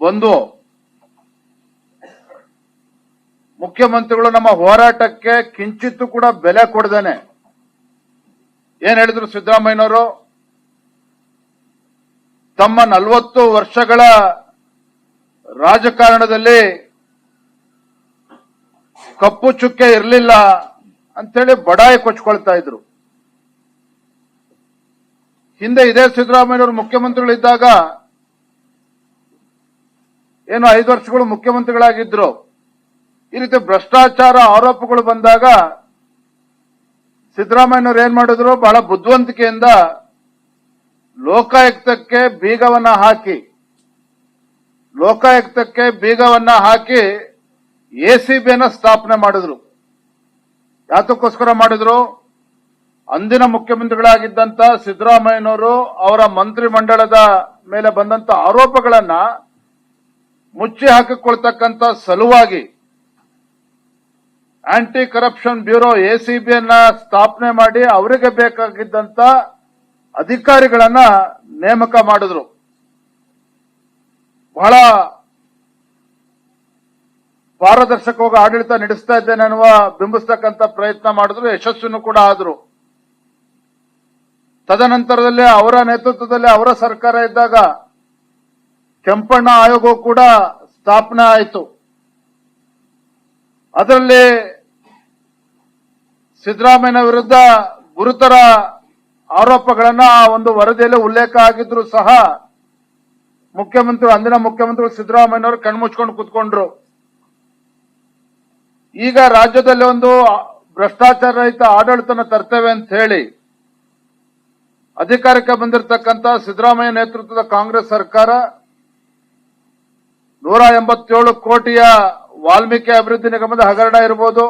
ಬಂದು ಮುಖ್ಯಮಂತ್ರಿಗಳು ನಮ್ಮ ಹೋರಾಟಕ್ಕೆ ಕಿಂಚಿತ್ತು ಕೂಡ ಬೆಲೆ ಕೊಡ್ದೇನೆ. ಏನ್ ಹೇಳಿದ್ರು ಸಿದ್ದರಾಮಯ್ಯನವರು? ತಮ್ಮ ನಲವತ್ತು ವರ್ಷಗಳ ರಾಜಕಾರಣದಲ್ಲಿ ಕಪ್ಪು ಚುಕ್ಕೆ ಇರಲಿಲ್ಲ ಅಂತೇಳಿ ಬಡಾಯಿ ಕೊಚ್ಕೊಳ್ತಾ ಇದ್ರು. ಹಿಂದೆ ಇದೇ ಸಿದ್ದರಾಮಯ್ಯನವರು ಮುಖ್ಯಮಂತ್ರಿಗಳಿದ್ದಾಗ ಏನು ಐದು ವರ್ಷಗಳು ಮುಖ್ಯಮಂತ್ರಿಗಳಾಗಿದ್ರು. ಈ ರೀತಿ ಭ್ರಷ್ಟಾಚಾರ ಆರೋಪಗಳು ಬಂದಾಗ ಸಿದ್ದರಾಮಯ್ಯನವರು ಏನ್ ಮಾಡಿದ್ರು? ಬಹಳ ಬುದ್ಧಿವಂತಿಕೆಯಿಂದ ಲೋಕಾಯುಕ್ತಕ್ಕೆ ಬೀಗವನ್ನ ಹಾಕಿ, ಲೋಕಾಯುಕ್ತಕ್ಕೆ ಬೀಗವನ್ನ ಹಾಕಿ ಎಸಿಬಿಯನ್ನ ಸ್ಥಾಪನೆ ಮಾಡಿದ್ರು. ಯಾತಕ್ಕೋಸ್ಕರ ಮಾಡಿದ್ರು? ಅಂದಿನ ಮುಖ್ಯಮಂತ್ರಿಗಳಾಗಿದ್ದಂತ ಸಿದ್ದರಾಮಯ್ಯನವರು ಅವರ ಮಂತ್ರಿ ಮಂಡಳದ ಮೇಲೆ ಬಂದಂತ ಆರೋಪಗಳನ್ನ ಮುಚ್ಚಿ ಹಾಕಿಕೊಳ್ತಕ್ಕಂತ ಸಲುವಾಗಿ ಆಂಟಿ ಕರಪ್ಷನ್ ಬ್ಯೂರೋ ಎಸಿಬಿಯನ್ನ ಸ್ಥಾಪನೆ ಮಾಡಿ ಅವರಿಗೆ ಬೇಕಾಗಿದ್ದಂತ ಅಧಿಕಾರಿಗಳನ್ನ ನೇಮಕ ಮಾಡಿದ್ರು. ಬಹಳ ಪಾರದರ್ಶಕವಾಗಿ ಆಡಳಿತ ನಡೆಸ್ತಾ ಇದ್ದೇನೆ ಅನ್ನುವ ಬಿಂಬಿಸ್ತಕ್ಕಂತ ಪ್ರಯತ್ನ ಮಾಡಿದ್ರು ಯಶಸ್ಸನ್ನು ಕೂಡ ಆದ್ರು. ತದನಂತರದಲ್ಲಿ ಅವರ ನೇತೃತ್ವದಲ್ಲಿ ಅವರ ಸರ್ಕಾರ ಇದ್ದಾಗ ಕೆಂಪಣ್ಣ ಆಯೋಗವು ಕೂಡ ಸ್ಥಾಪನೆ ಆಯಿತು. ಅದರಲ್ಲಿ ಸಿದ್ದರಾಮಯ್ಯನ ವಿರುದ್ಧ ಗುರುತರ ಆರೋಪಗಳನ್ನ ಆ ಒಂದು ವರದಿಯಲ್ಲಿ ಉಲ್ಲೇಖ ಆಗಿದ್ರು ಸಹ ಮುಖ್ಯಮಂತ್ರಿ, ಅಂದಿನ ಮುಖ್ಯಮಂತ್ರಿ ಸಿದ್ದರಾಮಯ್ಯನವರು ಕಣ್ಮುಚ್ಕೊಂಡು ಕೂತ್ಕೊಂಡ್ರು. ಈಗ ರಾಜ್ಯದಲ್ಲಿ ಒಂದು ಭ್ರಷ್ಟಾಚಾರ ರಹಿತ ಆಡಳಿತನ ತರ್ತೇವೆ ಅಂತ ಹೇಳಿ ಅಧಿಕಾರಕ್ಕೆ ಬಂದಿರತಕ್ಕಂತ ಸಿದ್ದರಾಮಯ್ಯ ನೇತೃತ್ವದ ಕಾಂಗ್ರೆಸ್ ಸರ್ಕಾರ ನೂರ ಎಂಬತ್ತೇಳು ಕೋಟಿಯ ವಾಲ್ಮೀಕಿ ಅಭಿವೃದ್ಧಿ ನಿಗಮದ ಹಗರಣ ಇರಬಹುದು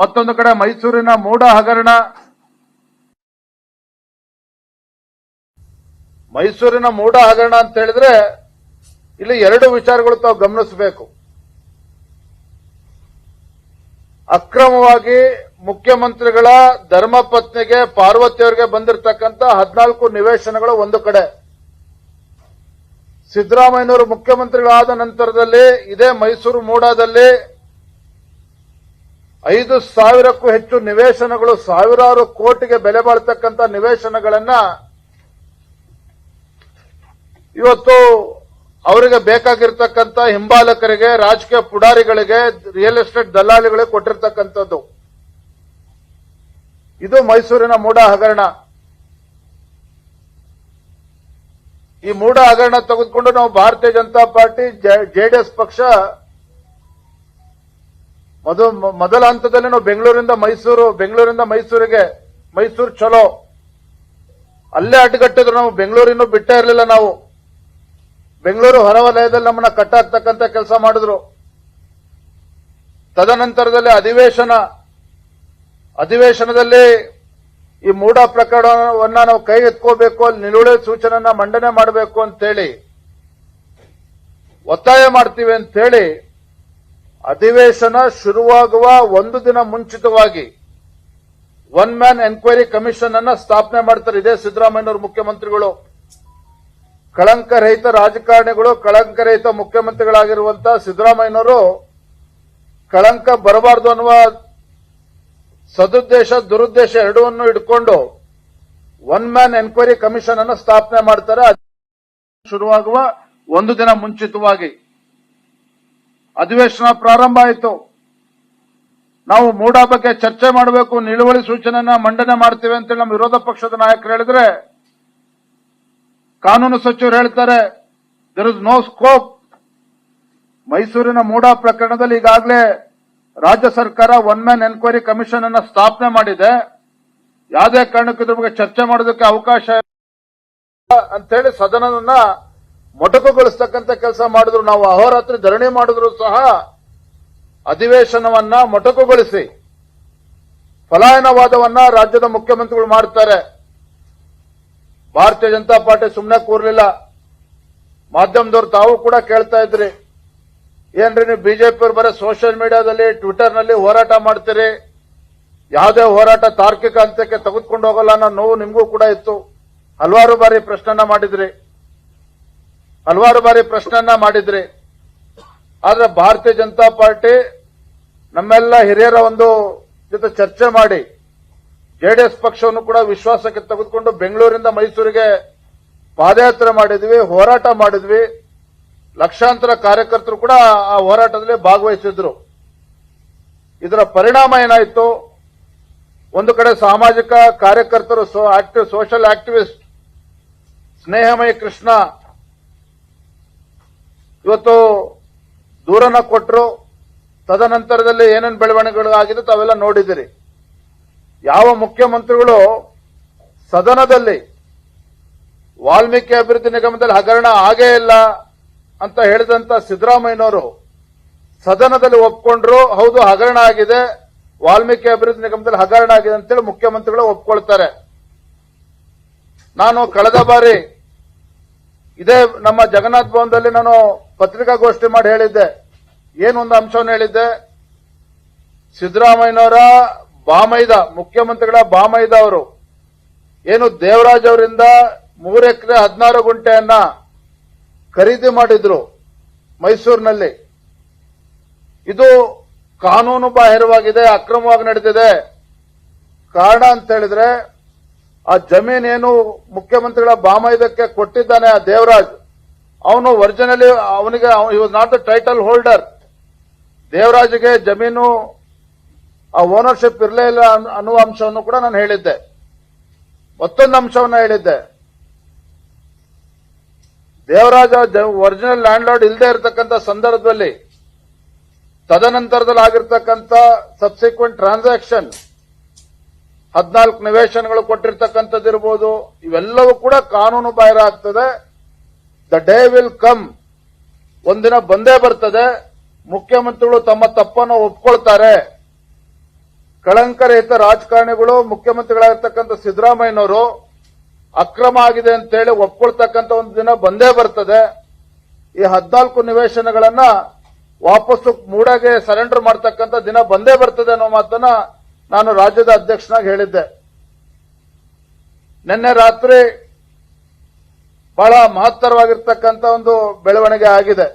ಮತ್ತೊಂದು ಕಡೆ ಮೈಸೂರಿನ ಮೂಡ ಹಗರಣ. ಮೈಸೂರಿನ ಮೂಡ ಹಗರಣ ಅಂತ ಹೇಳಿದ್ರೆ ಇಲ್ಲಿ ಎರಡು ವಿಚಾರಗಳು ತಾವು ಗಮನಿಸಬೇಕು. ಅಕ್ರಮವಾಗಿ ಮುಖ್ಯಮಂತ್ರಿಗಳ ಧರ್ಮಪತ್ನಿಗೆ ಪಾರ್ವತಿಯವರಿಗೆ ಬಂದಿರತಕ್ಕಂತ ಹದಿನಾಲ್ಕು ನಿವೇಶನಗಳು ಒಂದು ಕಡೆ. ಸಿದ್ದರಾಮಯ್ಯನವರು ಮುಖ್ಯಮಂತ್ರಿಗಳಾದ ನಂತರದಲ್ಲಿ, ಇದೇ ಮೈಸೂರು ಮೂಡಾದಲ್ಲಿ ಐದು ಸಾವಿರಕ್ಕೂ ಹೆಚ್ಚು ನಿವೇಶನಗಳು, ಸಾವಿರಾರು ಕೋಟಿಗೆ ಬೆಲೆ ಬಾಳ್ತಕ್ಕಂಥ ನಿವೇಶನಗಳನ್ನ ಇವತ್ತು ಅವರಿಗೆ ಬೇಕಾಗಿರ್ತಕ್ಕಂಥ ಹಿಂಬಾಲಕರಿಗೆ, ರಾಜಕೀಯ ಪುಡಾರಿಗಳಿಗೆ, ರಿಯಲ್ ಎಸ್ಟೇಟ್ ದಲ್ಲಾಳಿಗಳಿಗೆ ಕೊಟ್ಟಿರ್ತಕ್ಕಂಥದ್ದು. ಇದು ಮೈಸೂರಿನ ಮೂಡ ಹಗರಣ. ಈ ಮೂಡ ಹಗರಣ ತೆಗೆದುಕೊಂಡು ನಾವು ಭಾರತೀಯ ಜನತಾ ಪಾರ್ಟಿ ಜೆಡಿಎಸ್ ಪಕ್ಷ, ಮೊದ, ಮೊದಲ ಹಂತದಲ್ಲಿ ನಾವು ಬೆಂಗಳೂರಿಂದ ಮೈಸೂರು, ಬೆಂಗಳೂರಿಂದ ಮೈಸೂರಿಗೆ, ಮೈಸೂರು ಚಲೋ. ಅಲ್ಲೇ ಅಡ್ಡಗಟ್ಟಿದ್ರು ನಾವು ಬೆಂಗಳೂರಿನೂ ಬಿಟ್ಟೇ ಇರಲಿಲ್ಲ ನಾವು. ಬೆಂಗಳೂರು ಹೊರವಲಯದಲ್ಲಿ ನಮ್ಮನ್ನ ಕಟ್ಟಾಕ್ತಕ್ಕಂತ ಕೆಲಸ ಮಾಡಿದ್ರು. ತದನಂತರದಲ್ಲಿ ಅಧಿವೇಶನ, ಅಧಿವೇಶನದಲ್ಲಿ ಈ ಮೂಢ ಪ್ರಕರಣವನ್ನ ನಾವು ಕೈ ಎತ್ಕೋಬೇಕು, ಅಲ್ಲಿ ನಿಲುವಳಿ ಸೂಚನೆಯನ್ನ ಮಂಡನೆ ಮಾಡಬೇಕು ಅಂತೇಳಿ ಒತ್ತಾಯ ಮಾಡ್ತೀವಿ ಅಂತೇಳಿ ಅಧಿವೇಶನ ಶುರುವಾಗುವ ಒಂದು ದಿನ ಮುಂಚಿತವಾಗಿ ಒನ್ ಮ್ಯಾನ್ ಎನ್ಕ್ವೈರಿ ಕಮಿಷನ್ ಅನ್ನ ಸ್ಥಾಪನೆ ಮಾಡ್ತಾರೆ ಇದೇ ಸಿದ್ದರಾಮಯ್ಯನವರು ಮುಖ್ಯಮಂತ್ರಿಗಳು. ಕಳಂಕರಹಿತ ರಾಜಕಾರಣಿಗಳು ಕಳಂಕರಹಿತ ಮುಖ್ಯಮಂತ್ರಿಗಳಾಗಿರುವಂತಹ ಸಿದ್ದರಾಮಯ್ಯನವರು ಕಳಂಕ ಬರಬಾರದು ಅನ್ನುವ ಸದುದ್ದೇಶ, ದುರುದ್ದೇಶ ಎರಡೂ ಇಟ್ಕೊಂಡು ಒನ್ ಮ್ಯಾನ್ ಎನ್ಕ್ವೈರಿ ಕಮಿಷನ್ ಅನ್ನು ಸ್ಥಾಪನೆ ಮಾಡ್ತಾರೆ. ಶುರುವಾಗುವ ಒಂದು ದಿನ ಮುಂಚಿತವಾಗಿ. ಅಧಿವೇಶನ ಪ್ರಾರಂಭ ಆಯಿತು. ನಾವು ಮೂಡಾ ಬಗ್ಗೆ ಚರ್ಚೆ ಮಾಡಬೇಕು, ನಿಲುವಳಿ ಸೂಚನೆಯನ್ನ ಮಂಡನೆ ಮಾಡ್ತೀವಿ ಅಂತೇಳಿ ನಮ್ಮ ವಿರೋಧ ಪಕ್ಷದ ನಾಯಕರು ಹೇಳಿದ್ರೆ, ಕಾನೂನು ಸಚಿವರು ಹೇಳ್ತಾರೆ ದರ್ ಇಸ್ ನೋ ಸ್ಕೋಪ್ ಮೈಸೂರಿನ ಮೂಡಾ ಪ್ರಕರಣದಲ್ಲಿ ಈಗಾಗಲೇ ರಾಜ್ಯ ಸರ್ಕಾರ ಒನ್ ಮ್ಯಾನ್ ಎನ್ಕ್ವೈರಿ ಕಮಿಷನ್ ಅನ್ನ ಸ್ಥಾಪನೆ ಮಾಡಿದೆ. ಯಾವುದೇ ಕಾರಣಕ್ಕೆ ಇದ್ರ ಬಗ್ಗೆ ಚರ್ಚೆ ಮಾಡೋದಕ್ಕೆ ಅವಕಾಶ ಅಂತೇಳಿ ಸದನವನ್ನ ಮೊಟಕುಗೊಳಿಸ್ತಕ್ಕಂಥ ಕೆಲಸ ಮಾಡಿದ್ರು. ನಾವು ಅಹೋರಾತ್ರಿ ಧರಣಿ ಮಾಡಿದ್ರು ಸಹ ಅಧಿವೇಶನವನ್ನ ಮೊಟಕುಗೊಳಿಸಿ ಪಲಾಯನವಾದವನ್ನ ರಾಜ್ಯದ ಮುಖ್ಯಮಂತ್ರಿಗಳು ಮಾಡ್ತಾರೆ. ಭಾರತೀಯ ಜನತಾ ಪಾರ್ಟಿ ಸುಮ್ಮನೆ ಕೂರಲಿಲ್ಲ. ಮಾಧ್ಯಮದವರು ತಾವು ಕೂಡ ಕೇಳ್ತಾ ಇದ್ರಿ. ಏನ್ರಿ ನೀವು ಬಿಜೆಪಿ ಅವರು ಬರೀ ಸೋಷಿಯಲ್ ಮೀಡಿಯಾದಲ್ಲಿ ಟ್ವಿಟರ್ನಲ್ಲಿ ಹೋರಾಟ ಮಾಡ್ತೀರಿ? ಯಾವುದೇ ಹೋರಾಟ ತಾರ್ಕಿಕ ಹಂತಕ್ಕೆ ತೆಗೆದುಕೊಂಡು ಹೋಗಲ್ಲ ಅನ್ನೋ ನೋವು ನಿಮಗೂ ಕೂಡ ಇತ್ತು. ಹಲವಾರು ಬಾರಿ ಪ್ರಶ್ನೆನ ಮಾಡಿದ್ರಿ. ಹಲವಾರು ಬಾರಿ ಪ್ರಶ್ನೆನ ಮಾಡಿದ್ರಿ. ಆದ್ರೆ ಭಾರತೀಯ ಜನತಾ ಪಾರ್ಟಿ ನಮ್ಮೆಲ್ಲ ಹಿರಿಯರ ಒಂದು ಜೊತೆ ಚರ್ಚೆ ಮಾಡಿ ಜೆಡಿಎಸ್ ಪಕ್ಷವನ್ನು ಕೂಡ ವಿಶ್ವಾಸಕ್ಕೆ ತೆಗೆದುಕೊಂಡು ಬೆಂಗಳೂರಿಂದ ಮೈಸೂರಿಗೆ ಪಾದಯಾತ್ರೆ ಮಾಡಿದ್ವಿ, ಹೋರಾಟ ಮಾಡಿದ್ವಿ. ಲಕ್ಷಾಂತರ ಕಾರ್ಯಕರ್ತರು ಕೂಡ ಆ ಹೋರಾಟದಲ್ಲಿ ಭಾಗವಹಿಸಿದ್ರು. ಇದರ ಪರಿಣಾಮ ಏನಾಯಿತು? ಒಂದು ಕಡೆ ಸಾಮಾಜಿಕ ಕಾರ್ಯಕರ್ತರು ಸೋಷಿಯಲ್ ಆಕ್ಟಿವಿಸ್ಟ್ ಸ್ನೇಹಮಯ ಕೃಷ್ಣ ಇವತ್ತು ದೂರನ ಕೊಟ್ಟರು ತದನಂತರದಲ್ಲಿ ಏನೇನು ಬೆಳವಣಿಗೆಗಳು ಆಗಿದೆ ತಾವೆಲ್ಲ ನೋಡಿದಿರಿ ಯಾವ ಮುಖ್ಯಮಂತ್ರಿಗಳು ಸದನದಲ್ಲಿ ವಾಲ್ಮೀಕಿ ಅಭಿವೃದ್ಧಿ ನಿಗಮದಲ್ಲಿ ಹಗರಣ ಆಗೇ ಇಲ್ಲ. ಅಂತ ಹೇಳಿದಂತ ಸಿದ್ದರಾಮಯ್ಯನವರು ಸದನದಲ್ಲಿ ಒಪ್ಕೊಂಡ್ರು, ಹೌದು, ಹಗರಣ ಆಗಿದೆ. ವಾಲ್ಮೀಕಿ ಅಭಿವೃದ್ಧಿ ನಿಗಮದಲ್ಲಿ ಹಗರಣ ಆಗಿದೆ ಅಂತೇಳಿ ಮುಖ್ಯಮಂತ್ರಿಗಳು ಒಪ್ಕೊಳ್ತಾರೆ. ನಾನು ಕಳೆದ ಬಾರಿ ಇದೇ ನಮ್ಮ ಜಗನ್ನಾಥ್ ಭವನದಲ್ಲಿ ನಾನು ಪತ್ರಿಕಾಗೋಷ್ಠಿ ಮಾಡಿ ಹೇಳಿದ್ದೆ. ಏನೊಂದು ಅಂಶವನ್ನು ಹೇಳಿದ್ದೆ. ಸಿದ್ದರಾಮಯ್ಯನವರ ಬಾಮೈದ, ಮುಖ್ಯಮಂತ್ರಿಗಳ ಬಾಮೈದ ಅವರು, ಏನು ದೇವರಾಜ್ ಅವರಿಂದ ಮೂರು ಎಕರೆ ಹದಿನಾರು ಗುಂಟೆಯನ್ನ ಖರೀದಿ ಮಾಡಿದ್ರು ಮೈಸೂರಿನಲ್ಲಿ. ಇದು ಕಾನೂನು ಬಾಹಿರವಾಗಿದೆ, ಅಕ್ರಮವಾಗಿ ನಡೆದಿದೆ. ಕಾರಣ ಅಂತ ಹೇಳಿದ್ರೆ, ಆ ಜಮೀನೇನು ಮುಖ್ಯಮಂತ್ರಿಗಳ ಬಾಮೈದಕ್ಕೆ ಕೊಟ್ಟಿದ್ದಾನೆ, ಆ ದೇವರಾಜ್. ಅವನು ಒರಿಜಿನಲಿ, ಅವನಿಗೆ was not the title holder ದೇವರಾಜ್ಗೆ ಜಮೀನು, ಆ ಓನರ್ಶಿಪ್ ಇರಲೇ ಇಲ್ಲ ಅನ್- ಅನ್ನುವ ಅಂಶವನ್ನು ಕೂಡ ನಾನು ಹೇಳಿದ್ದೆ. ಮತ್ತೊಂದು ಅಂಶವನ್ನು ಹೇಳಿದ್ದೆ. ದೇವರಾಜ ಒರಿಜಿನಲ್ ಲ್ಯಾಂಡ್ ಲಾರ್ಡ್ ಇಲ್ಲದೆ ಇರತಕ್ಕಂತ ಸಂದರ್ಭದಲ್ಲಿ ತದನಂತರದಲ್ಲಿ ಆಗಿರ್ತಕ್ಕಂಥ ಸಬ್ಸಿಕ್ವೆಂಟ್ ಟ್ರಾನ್ಸಾಕ್ಷನ್ ಹದಿನಾಲ್ಕು ನಿವೇಶನಗಳು ಕೊಟ್ಟಿರ್ತಕ್ಕಂಥದ್ದಿರ್ಬೋದು ಇವೆಲ್ಲವೂ ಕೂಡ ಕಾನೂನು ಬಾಹಿರ ಆಗ್ತದೆ. ದ ಡೇ ವಿಲ್ ಕಮ್ ಒಂದಿನ ಬಂದೇ ಬರ್ತದೆ. ಮುಖ್ಯಮಂತ್ರಿಗಳು ತಮ್ಮ ತಪ್ಪನ್ನು ಒಪ್ಕೊಳ್ತಾರೆ. ಕಳಂಕರಹಿತ ರಾಜಕಾರಣಿಗಳು, ಮುಖ್ಯಮಂತ್ರಿಗಳಾಗಿರ್ತಕ್ಕಂಥ ಸಿದ್ದರಾಮಯ್ಯನವರು ಅಕ್ರಮ ಆಗಿದೆ ಅಂತೇಳಿ ಒಪ್ಕೊಳ್ತಕ್ಕಂಥ ಒಂದು ದಿನ ಬಂದೇ ಬರ್ತದೆ. ಈ ಹದಿನಾಲ್ಕು ನಿವೇಶನಗಳನ್ನ ವಾಪಸ್ಸು ಮೂಡಾಗೆ ಸರೆಂಡರ್ ಮಾಡ್ತಕ್ಕಂಥ ದಿನ ಬಂದೇ ಬರ್ತದೆ ಅನ್ನೋ ಮಾತನ್ನ ನಾನು ರಾಜ್ಯದ ಅಧ್ಯಕ್ಷನಾಗಿ ಹೇಳಿದ್ದೆ. ನಿನ್ನೆ ರಾತ್ರಿ ಬಹಳ ಮಹತ್ತರವಾಗಿರ್ತಕ್ಕಂಥ ಒಂದು ಬೆಳವಣಿಗೆ ಆಗಿದೆ.